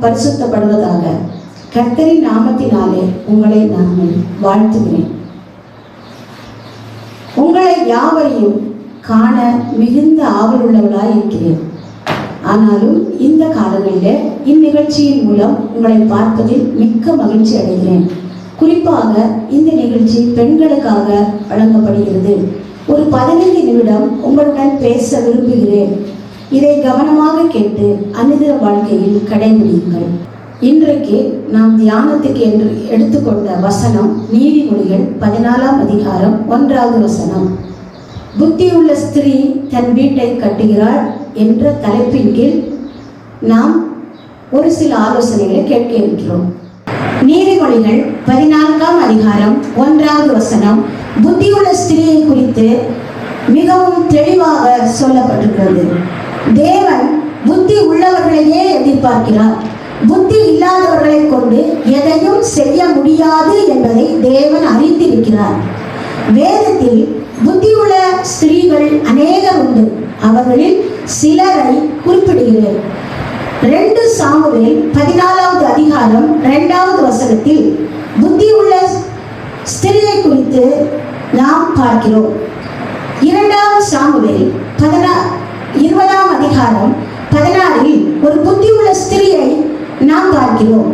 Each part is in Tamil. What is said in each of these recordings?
பரிசுத்தப்படுவதாக கர்த்தரின் நாமத்தினாலே உங்களை நான் வாழ்த்துகிறேன். உங்களை யாவரையும் காண மிகுந்த ஆவலுள்ளவளாய் இருக்கிறேன். ஆனாலும் இந்த காலங்களில் இந்நிகழ்ச்சியின் மூலம் உங்களை பார்ப்பதில் மிக்க மகிழ்ச்சி அடைகிறேன். குறிப்பாக இந்த நிகழ்ச்சி பெண்களுக்காக வழங்கப்படுகிறது. ஒரு பதினைந்து நிமிடம் உங்களுடன் பேச விரும்புகிறேன். இதை கவனமாக கேட்டு அனுதின வாழ்க்கையில் கடைபிடியுங்கள். இன்றைக்கு நாம் தியானத்துக்கு என்று எடுத்துக்கொண்ட வசனம் நீதிமொழிகள் பதினாலாம் அதிகாரம் ஒன்றாவது வசனம். புத்தியுள்ள ஸ்திரீ தன் வீட்டை கட்டுகிறாள் என்ற தலைப்பின் கீழ் நாம் ஒரு சில ஆலோசனைகளை கேட்க இருக்கிறோம். நீதிமொழிகள் பதினான்காம் அதிகாரம் ஒன்றாவது வசனம் புத்தியுள்ள ஸ்திரீயை குறித்து மிகவும் தெளிவாக சொல்லப்பட்டிருக்கிறது. தேவன் புத்தி உள்ளவர்களையே எதிர்பார்க்கிறார். புத்தி இல்லாதவர்களை கொண்டு எதையும் செய்ய முடியாது என்பதை தேவன் அறிந்திருக்கிறார். வேதத்தில் புத்தியுள்ள ஸ்திரீகள் அநேகர் உண்டு. அவர்களில் சிலரை குறிப்பிடுகிறேன். ரெண்டு சாமுவேல் பதினாலாவது அதிகாரம் இரண்டாவது வசனத்தில் புத்தியுள்ள ஸ்திரியை குறித்து நாம் பார்க்கிறோம். இரண்டாவது சாமுவேல் பதினா இருபதாம் அதிகாரம் பதினாறில் ஒரு புத்தியுள்ள ஸ்திரியை நாம் பார்க்கிறோம்.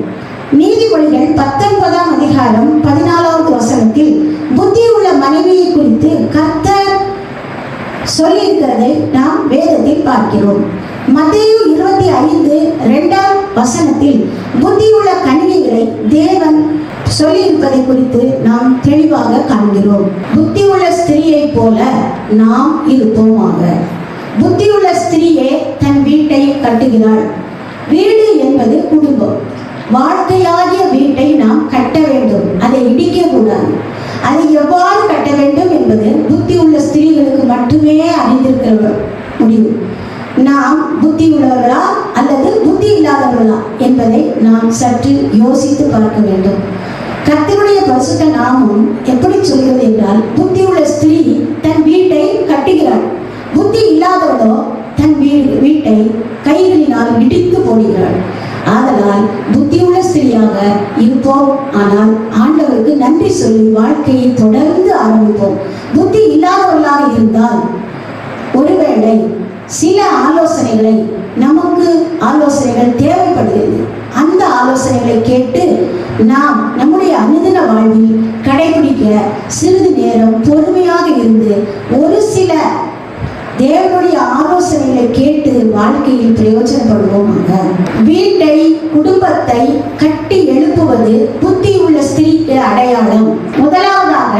நீதிமொழிகள் பத்தொன்பதாம் அதிகாரம் பதினாலாவது வசனத்தில் புத்தியுள்ள மனைவியை குறித்து கர்த்தர் சொல்லியிருக்கிறதை நாம் வேதத்தில் பார்க்கிறோம். மத்தியு இருபத்தி ஐந்து இரண்டாம் வசனத்தில் புத்தியுள்ள கணினிகளை தேவன் சொல்லியிருப்பதை குறித்து நாம் தெளிவாக காண்கிறோம். புத்தியுள்ள ஸ்திரியை போல நாம் இருப்போமாக. புத்தியுள்ள ஸ்திரியே தன் வீட்டை கட்டுகிறாள். வீடு என்பது குடும்பம். வாழ்க்கையாகிய வீட்டை நாம் கட்ட வேண்டும். அதை இடிக்க கூடாது அதை எவ்வாறு கட்ட வேண்டும் என்பது புத்தி உள்ள ஸ்திரீகளுக்கு மட்டுமே அறிந்திருக்கிறவர்கள் முடியும் நாம் புத்தி உள்ளவர்களா அல்லது புத்தி இல்லாதவர்களா என்பதை நாம் சற்று யோசித்து பார்க்க வேண்டும். கர்த்தருடைய பரிசுத்த நாமம் எப்படி சொல்கிறது என்றால் புத்தி உள்ள ஸ்திரீ தன் வீட்டை கட்டுகிறாள். புத்தி இல்லாதவளோ தன் வீடு வீட்டை கைகளினால் இடித்து போடுகிறாள். ஆதலால் புத்தியுள்ள ஸ்திரியாக இருப்போம். ஆனால் ஆண்டவருக்கு நன்றி சொல்லி வாழ்க்கையை தொடர்ந்து ஆரம்பிப்போம். புத்தி இல்லாதவர்களாக இருந்தால் ஒருவேளை சில ஆலோசனைகளை நமக்கு ஆலோசனைகள் தேவைப்படுகிறது. அந்த ஆலோசனைகளை கேட்டு நாம் நம்முடைய அனுதின வாழ்வில் கடைபிடிக்க சிறிது நேரம் பொறுமையாக இருந்து ஒரு சில தேவனுடைய ஆலோசனைகளை கேட்டு வாழ்க்கையில் பிரயோஜனப்படுவோமாக. வீட்டை குடும்பத்தை கட்டி எழுப்புவது புத்தி உள்ள ஸ்திரீக்கு அடையாளம். முதலாவதாக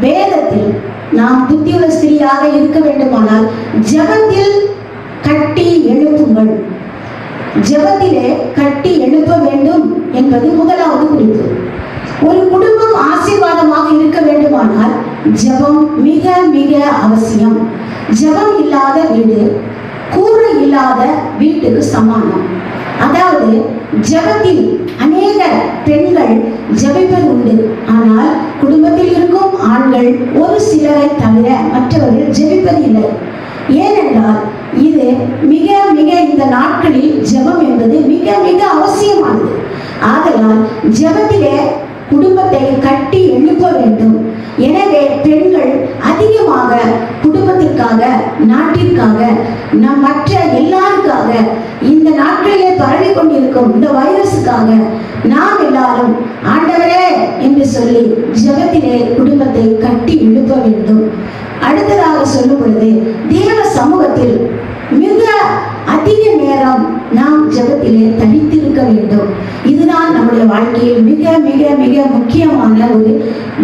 வேதத்தில் நாம் புத்தியுள்ள ஸ்திரீயாக இருக்க வேண்டுமானால் ஜெபத்தில் கட்டி எழுப்புங்கள். ஜபத்திலே கட்டி எழுப்ப வேண்டும் என்பது முதலாவது குறிப்பு. ஒரு குடும்பம் ஆசீர்வாதமாக இருக்க வேண்டுமானால் ஜெபம் மிக மிக அவசியம். ஜெபம் இல்லாத வீடு கூரை இல்லாத வீட்டுக்கு சமானம். அதாவது ஜெபத்தில் அநேக பெண்கள் ஜெபிப்பது உண்டு. ஆனால் குடும்பத்தில் இருக்கும் ஆண்கள் ஒரு சிலரை தவிர மற்றவர்கள் ஜெபிப்பதில்லை ஏனென்றால் இது மிக மிக இந்த நாட்களில் ஜெபம் என்பது மிக மிக அவசியமானது. ஆதலால் ஜெபத்திலே குடும்பத்தை கட்டி எழுப்ப வேண்டும். எனவே குடும்பத்திற்காக நாட்டிற்காக நம் மற்ற எல்லாருக்காக இந்த நாட்களிலே பரவி கொண்டிருக்கும் இந்த வைரஸுக்காக நாம் எல்லாரும் ஆண்டவரே என்று சொல்லி ஜபத்திலே குடும்பத்தை கட்டி எழுப்ப வேண்டும். அடுத்ததாக சொல்லும் பொழுது தேவ சமூகத்தில் மிக அதிக நேரம் நாம் ஜபத்திலே தனித்து நம்முடைய வாழ்க்கையில் மிக மிக மிக முக்கியமான ஒரு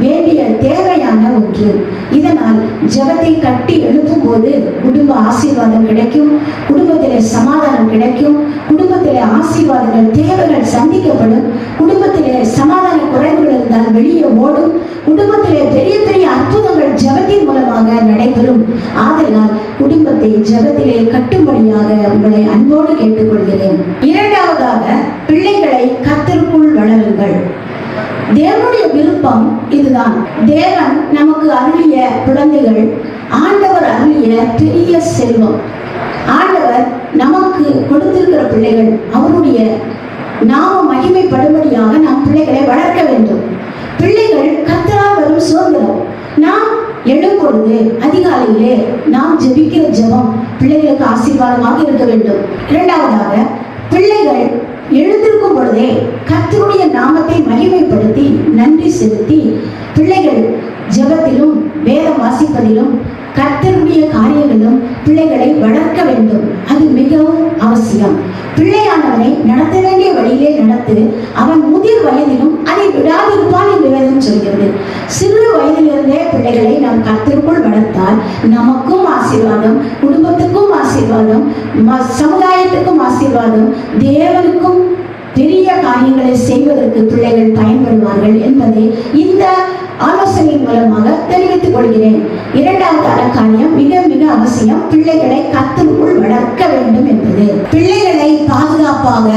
வேண்டிய தேவையான ஒன்று. இதனால் ஜபத்தை கட்டி எழுப்பும் போது குடும்ப ஆசீர்வாதம் கிடைக்கும் குடும்பத்திலே சமாதானம் கிடைக்கும் குடும்பத்திலே ஆசீர்வாதங்கள் தேவைகள் சந்திக்கப்படும் குடும்பத்திலே சமாதான குறைவுகள் இருந்தால் வெளியே ஓடும் குடும்பத்திலே பெரிய பெரிய அற்புதங்கள் ஜபத்தின் மூலமாக நடைபெறும். ஆதலால் குடும்பத்தை ஜெபத்திலே கட்டும்படியாக உங்களை அன்போடு கேட்டுக்கொள்கிறேன். இரண்டாவதாக பிள்ளைகளை கத்திற்குள் வளருங்கள். தேவனுடைய விருப்பம் இதுதான். தேவன் நமக்கு அருளிய குழந்தைகள் ஆண்டவர் அருளிய பெரிய செல்வம். ஆண்டவர் நமக்கு கொடுத்திருக்கிற பிள்ளைகள் அவருடைய நாம மகிமைப்படும்படியாக நாம் பிள்ளைகளை வளர்க்க வேண்டும். பிள்ளைகள் கத்தரால் வரும் சுதந்திரம் நாம் எழும் பொழுது அதிகாலையிலே நாம் ஜெபிக்கிற ஜெபம் பிள்ளைகளுக்கு ஆசீர்வாதமாக இருக்க வேண்டும். இரண்டாவதாக பிள்ளைகள் எழுந்திருக்கும் பொழுதே கத்தருடைய நாமத்தை மகிமைப்படுத்தி நன்றி செலுத்தி பிள்ளைகள் ஜெபத்திலும் வேதம் வாசிப்பதிலும் கத்தருடைய காரியங்களிலும் பிள்ளைகளை வளர்க்க வேண்டும். அது மிகவும் அவசியம். பிள்ளையானவனை நடத்த வேண்டிய வழியிலே நடத்து அவன் முதிர் வயதிலும் அதை விடாதிருப்பான் வேதம் சொல்கிறது சிறு வயதிலிருந்தே பிள்ளைகளை நாம் கத்திற்குள் வளர்த்தால் நமக்கும் ஆசீர்வாதம் குடும்பத்துக்கும் ஆசீர்வாதம் சமுதாயத்துக்கும் ஆசீர்வாதம் தேவனுக்கும் பெரிய காரியங்களை செய்வதற்கு பிள்ளைகள் பயன்படுவார்கள் என்பதை இந்த ஆலோசனை மூலமாக தெரிவித்துக் கொள்கிறேன். இரண்டாவது காரியம் மிக மிக அவசியம். பிள்ளைகளை கத்திற்குள் வளர்க்க வேண்டும் என்பது. பிள்ளைகளை பாதுகாப்பாக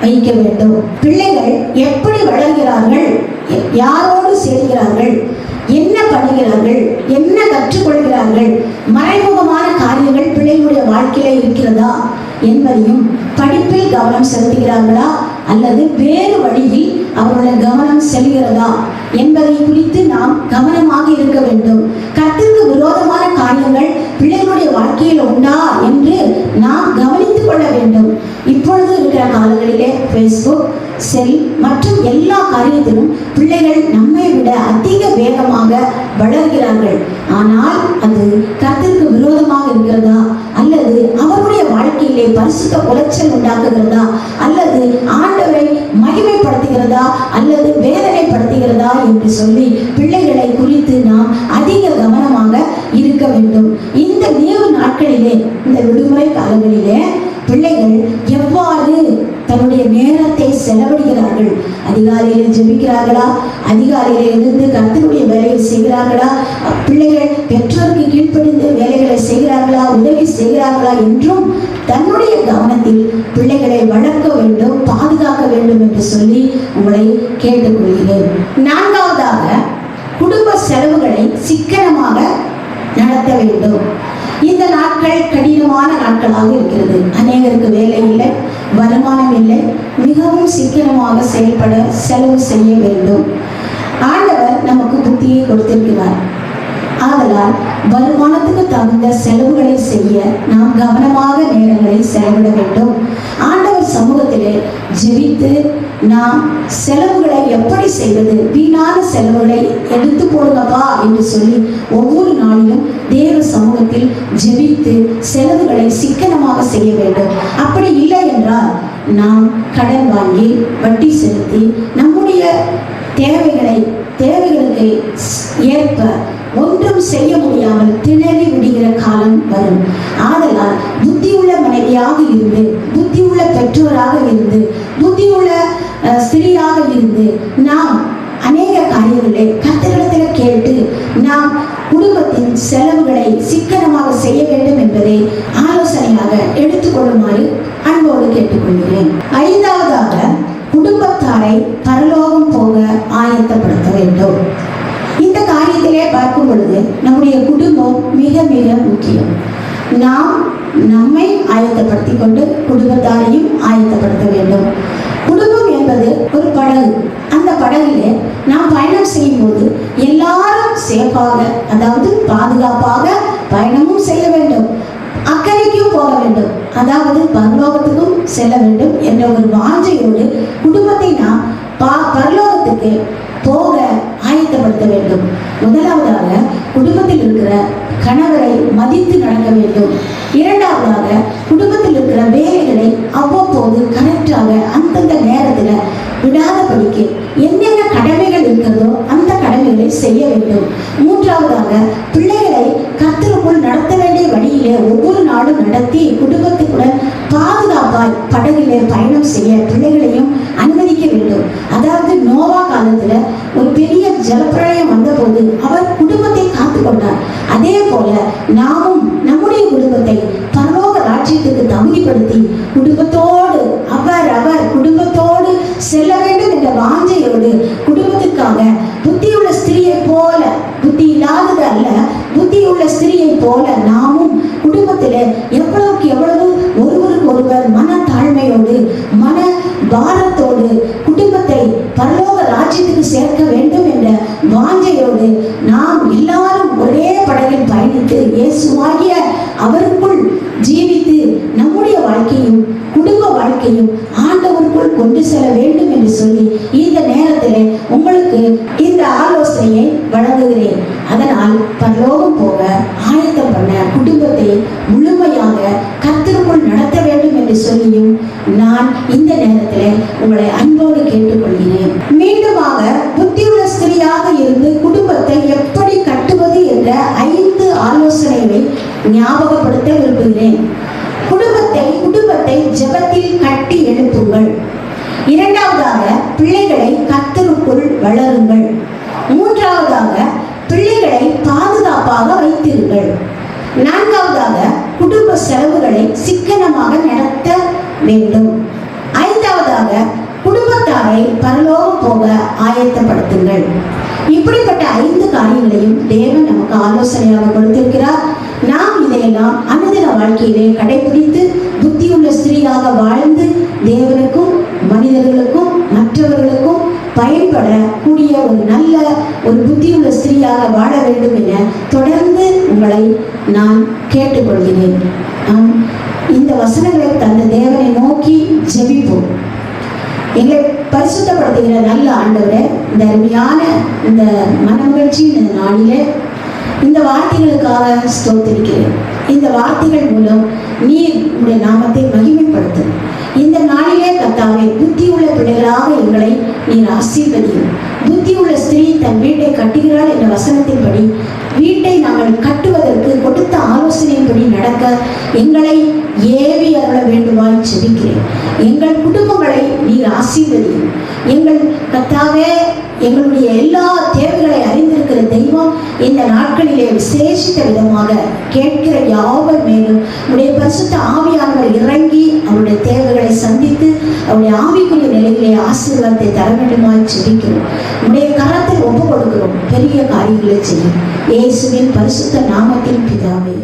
வைக்க வேண்டும். பிள்ளைகள் எப்படி வளர்கிறார்கள்? யாரோடு சேர்கிறார்கள்? என்ன பண்ணுகிறார்கள்? என்ன கற்றுக்கொள்கிறார்கள்? மறைமுகமான காரியங்கள் பிள்ளைகளுடைய வாழ்க்கையில இருக்கிறதா என்பதையும் படிப்பில் கவனம் செலுத்துகிறார்களா? அல்லது வேறு வழியில் அவருடைய கவனம் செல்கிறதா என்பதை குறித்து நாம் கவனமாக இருக்க வேண்டும். கத்திற்கு விரோதமான காரியங்கள் பிள்ளைகளுடைய வாழ்க்கையில் உண்டா என்று நாம் கவனித்துக் கொள்ள வேண்டும். இப்பொழுது இருக்கிற காலங்களிலே ஃபேஸ்புக் செல் மற்றும் எல்லா காரியத்திலும் பிள்ளைகள் நம்மை விட அதிக வேகமாக வளர்கிறார்கள். ஆனால் அது கத்திற்கு விரோதமாக இருக்கிறதா? அல்லது அவருடைய வாழ்க்கையிலே பரிசுத்த உளைச்சல் உண்டாக்குகிறதா? அல்லது ஆண் படுத்துகிறதா அல்லது வேதனைப்படுத்துகிறதா என்று சொல்லி பிள்ளைகளை குறித்து நாம் அதிக கவனமாக இருக்க வேண்டும். இந்த நீவு நாட்களிலே இந்த விடுமுறை காலங்களிலே பிள்ளைகள் எவ்வாறு தன்னுடைய நேரத்தை செலவிடுகிறார்கள்? அதிகாலையில் ஜெபிக்கிறார்களா? அதிகாலையில் இருந்து கத்தனுடைய வேலையை செய்கிறார்களா? பிள்ளைகள் பெற்றோருக்கு கீழ்ப்படிந்து வேலைகளை செய்கிறார்களா? உதவி செய்கிறார்களா என்றும் தன்னுடைய கவனத்தில் பிள்ளைகளை வளர்க்க வேண்டும் பாதுகாக்க வேண்டும் என்று சொல்லி உங்களை கேட்டுக்கொள்கிறேன். நான்காவதாக குடும்ப செலவுகளை சிக்கனமாக நடத்த வேண்டும். இந்த நாட்கள் கடினமான நாட்களாக இருக்கிறது. அநேகருக்கு வேலை இல்லை வருமானம் இல்லை மிகவும் சிக்கனமாக செயல்பட செலவு செய்ய வேண்டும். ஆண்டவர் நமக்கு புத்தியை கொடுத்திருக்கிறார். ஆதலால் வருமானத்துக்கு தகுந்த செலவுகளை செய்ய நாம் கவனமாக நேரங்களை செலவிட வேண்டும். ஆண்டவர் சமூகத்திலே ஜெபித்து நாம் செலவுகளை எப்படி செய்வது வீணான செலவுகளை எடுத்து போடுங்கப்பா என்று சொல்லி ஒவ்வொரு நாளிலும் தேவ சமூகத்தில் ஜெபித்து செலவுகளை சிக்கனமாக செய்ய வேண்டும். அப்படி இல்லை என்றால் நாம் கடன் வாங்கி வட்டி செலுத்தி நம்முடைய தேவைகளை தேவைகளுக்கு ஏற்ப ஒன்றும் செய்ய முடியாமல் திணறி விடுகிற காலம் வரும். ஆதலால் புத்தியுள்ள மனைவியாக இருந்து புத்தியுள்ள பெற்றோராக இருந்து புத்தியுள்ள ஸ்திரீயாக இருந்து நாம் அநேக காரியங்களை கத்தரிடத்தில் கேட்டு நாம் குடும்பத்தின் செலவுகளை சிக்கனமாக செய்ய வேண்டும் என்பதை ஆலோசனையாக எடுத்துக்கொள்ளுமாறு அன்போடு கேட்டுக்கொள்கிறேன். ஐந்தாவதாக குடும்பத்தாரை பரலோகம் போக ஆயத்தப்படுத்த வேண்டும். காரியத்திலே பார்க்கும் பொழுது நம்முடைய குடும்பம் மிக மிக முக்கியம். நாம் நம்மை ஆயத்தப்படுத்திக் கொண்டு குடும்பத்தாரையும் ஆயத்தப்படுத்த வேண்டும். குடும்பம் என்பது ஒரு படகு. அந்த படகிலே நாம் பயணம் செய்யும் போது எல்லாரும் சேஃபாக அதாவது பாதுகாப்பாக பயணமும் செய்ய வேண்டும். அக்கறைக்கும் போக வேண்டும். அதாவது பரலோகத்துக்கும் செல்ல வேண்டும் என்ற ஒரு வாஞ்சையோடு குடும்பத்தை நாம் பா பரலோகத்துக்கு போக ஆயத்தப்படுத்த வேண்டும். முதலாவதாக குடும்பத்தில் இருக்கிற கணவரை மதித்து நடக்க வேண்டும். இரண்டாவதாக குடும்பத்தில் இருக்கிற வேலைகளை அவ்வப்போது கரெக்டாக அந்தந்த நேரத்தில் விடாதபடிக்கு என்னென்ன கடமைகள் இருக்கிறதோ அந்த கடமைகளை செய்ய வேண்டும். மூன்றாவதாக பிள்ளைகளை கர்த்தருக்குள் நடத்த வேண்டிய வழியிலே ஒவ்வொரு நாளும் நடத்தி குடும்பத்துக்குடன் பாதுகாப்பாய் படகிலே பயணம் செய்ய பிள்ளைகளையும் அனுமதிக்க வேண்டும். அதாவது நோவா காலத்துல ஒரு பெரிய ஜலப்பிரளயம் வந்தபோது அவர் குடும்பத்தை காத்து கொண்டார். அதே போல நாமும் நம்முடைய குடும்பத்தை பரலோக ராஜ்யத்துக்கு தகுதிப்படுத்தி குடும்பத்தோடு அவர் அவர் குடும்பத்தோடு செல்ல வேண்டும் என்ற வாஞ்சையோடு குடும்பத்துக்காக புத்தியுள்ள ஸ்திரியை போல புத்தி இல்லாதது அல்ல புத்தியுள்ள ஸ்திரியை போல நாமும் குடும்பத்தில் எவ்வளவுக்கு எவ்வளவு ஒருவருக்கு ஒருவர் மன தாழ்மையோடு மன பாரத்தோடு வாஞ்சையோடு நாம் எல்லாரும் ஒரே படகில் பயணித்து இயேசுவாகிய அவருக்குள் ஜீவித்து நம்முடைய வாழ்க்கையும் குடும்ப வாழ்க்கையும் ஆண்டவருக்குள் கொண்டு செல்ல வேண்டும் என்று சொல்லி இந்த நேரத்தில் உங்களுக்கு இந்த ஆலோசனையை வழங்குகிறேன். அதனால் பரலோகம் போக ஆயத்தம் பண்ண குடும்பத்தை நான் இந்த நேரத்தில் உங்களை அன்போடு கேட்டுக்கொள்கிறேன். மீண்டுமாக புத்தியுள்ள ஸ்திரியாக இருந்து குடும்பத்தை எப்படி கட்டுவது என்ற ஐந்து ஆலோசனைகளை ஞாபகப்படுத்த விரும்புகிறேன். குடும்பத்தை குடும்பத்தை ஜெபத்தில் கட்டி எழுப்புங்கள். இரண்டாவதாக பிள்ளைகளை கத்தருக்குள் வளருங்கள். மூன்றாவதாக பிள்ளைகளை பாதுகாப்பாக வைத்திருங்கள். நான்காவதாக குடும்ப செலவுகளை சிக்கனமாக நடத்த வேண்டும். ஐந்தாவதாக குடும்பத்தாரை பரலோகம் போக ஆயத்தப்படுத்துங்கள். இப்படிப்பட்ட ஐந்து காரியங்களையும் தேவன் நமக்கு ஆலோசனையாக கொடுத்திருக்கிறார். நாம் இதையெல்லாம் அனுதின வாழ்க்கையிலே கடைபிடித்து புத்தியுள்ள ஸ்திரீயாக வாழ்ந்து தேவனுக்கும் மனிதர்களுக்கும் மற்றவர்களுக்கும் பயன்பட கூடிய ஒரு நல்ல ஒரு புத்தியுள்ள ஸ்திரீயாக வாழ வேண்டும் என தொடர்ந்து உங்களை நான் கேட்டுக்கொள்கிறேன். நாம் இந்த வசனங்களை தந்த தேவனை நோக்கி ஜெபிப்போம். எங்களை பரிசுத்தப்படுத்துகிற நல்ல ஆண்டவரை இந்த அருமையான இந்த மனமகிழ்ச்சி இந்த நாளிலே இந்த வார்த்தைகளுக்காக ஸ்தோத்திருக்கிறேன். இந்த வார்த்தைகள் மூலம் நீர் உடைய நாமத்தை மகிமைப்படுத்தும் நாளிலே புத்தியுள்ள பிள்ளைகளாக எங்களை நீர் ஆசீர்வதியும். புத்தியுள்ள ஸ்திரீ தன் வீட்டை கட்டுகிறாள் என்ற வசனத்தின்படி வீட்டை நாங்கள் கட்டுவதற்கு கொடுத்த ஆலோசனையின்படி நடக்க எங்களை ஏவி அருள வேண்டுமாய் செபிக்கிறேன். எங்கள் குடும்பங்களை நீர் ஆசீர்வதியும். எங்கள் கத்தாவே எங்களுடைய எல்லா தேவைகளை இருக்கிற தெய்வம் இந்த நாட்களிலே விசேஷித்த விதமாக கேட்கிற யாவர் மேலும்? உடைய பரிசுத்த ஆவியானவர் இறங்கி அவருடைய தேவைகளை சந்தித்து அவருடைய ஆவிக்குரிய நிலையிலே ஆசீர்வாதத்தை தர வேண்டுமாய் செபிக்கிறோம் உடைய கரத்தை ஒப்பு கொடுக்கிறோம் பெரிய காரியங்களை செய்யும். இயேசுவின் பரிசுத்த நாமத்தின் பிதாவே.